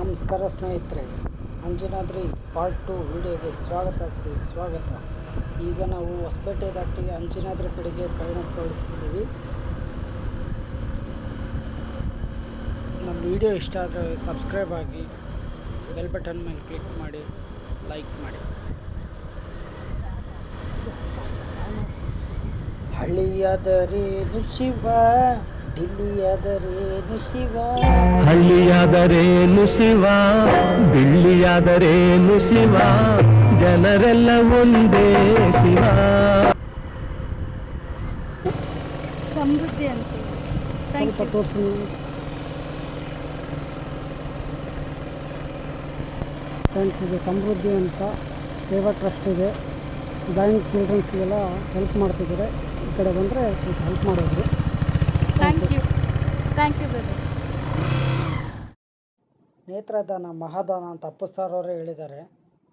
ನಮಸ್ಕಾರ ಸ್ನೇಹಿತರೆ, Anjanadri part two ವಿಡಿಯೋಗೆ ಸ್ವಾಗತ, ಸುಸ್ವಾಗತ. ಈಗ ನಾವು ಹೊಸಪೇಟೆ ದಾಟಿ ಅಂಜನಾದ್ರಿ ಕಡೆಗೆ ಪಯಣ ಕಳಿಸ್ತಿದ್ದೀವಿ ನಮ್ಮ ವಿಡಿಯೋ ಇಷ್ಟ ಆದರೆ ಸಬ್ಸ್ಕ್ರೈಬ್ ಆಗಿ ಬೆಲ್ ಬಟನ್ ಮೇಲೆ ಕ್ಲಿಕ್ ಮಾಡಿ ಲೈಕ್ ಮಾಡಿ. ಹಳ್ಳಿಯಾದರೇನು ಶಿವ? ఢిಲ್ಲಿಯಾದರೇನು ಶಿವ? ಹಳ್ಳಿಯಾದರೇನು ಶಿವ? ಬಿಳ್ಳಿಯಾದರೇನು ಶಿವ? ಜನರೆಲ್ಲ ಒಂದೇ ಶಿವ. ಸಮೃದ್ಧಿ ಅಂತ ಥ್ಯಾಂಕ್ ಯು ತೋರಿಸಿ ಫ್ರೆಂಡ್ಸ್ ಇದು ಸಮೃದ್ಧಿ ಅಂತ ಸೇವಾ ಟ್ರಸ್ಟ್ ಇದೆ. ಬ್ಯಾಂಕ್ ಚಿಲ್ಡ್ರನ್ಸ್ಗೆಲ್ಲ ಹೆಲ್ಪ್ ಮಾಡ್ತಿದ್ದಾರೆ. ಈ ಕಡೆ ಬಂದರೆ ಸ್ವಲ್ಪ ಹೆಲ್ಪ್ ಮಾಡೋದು. ಥ್ಯಾಂಕ್ ಯು ಥ್ಯಾಂಕ್ ಯು ನೇತ್ರದಾನ, ಮಹಾದಾನ ಅಂತ ಅಪ್ಪು ಸರ್ ಅವರೇ ಹೇಳಿದ್ದಾರೆ.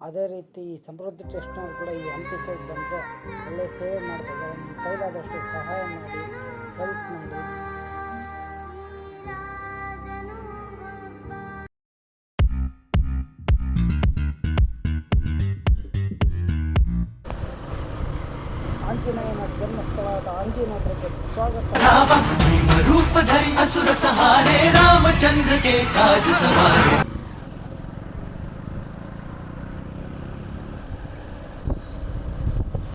ಅದೇ ರೀತಿ ಈ ಸಮೃದ್ಧಿ ಟ್ರಸ್ಟ್ನವ್ರು ಕೂಡ ಈ ಹಂಪಿ ಸೈಡ್ ಬಂದರೆ ಒಳ್ಳೆ ಸೇವೆ ಮಾಡ್ತಾರೆ ನಿಮ್ಮ ಕೈಲಾದಷ್ಟು ಸಹಾಯ ಮಾಡಿ ಹೆಲ್ಪ್ ಮಾಡಿ. ಆಂಜನೇಯನ ಜನ್ಮಸ್ಥಳವಾದ ಆಂಜನೇಯಕ್ಕೆ ಸ್ವಾಗತ ರಾಮ ಭೀಮ ರೂಪಧರಿ ಅಸುರ ಸಹಾರೆ ರಾಮಚಂದ್ರ ಕೆ ಕಾಜ ಸವಾರೆ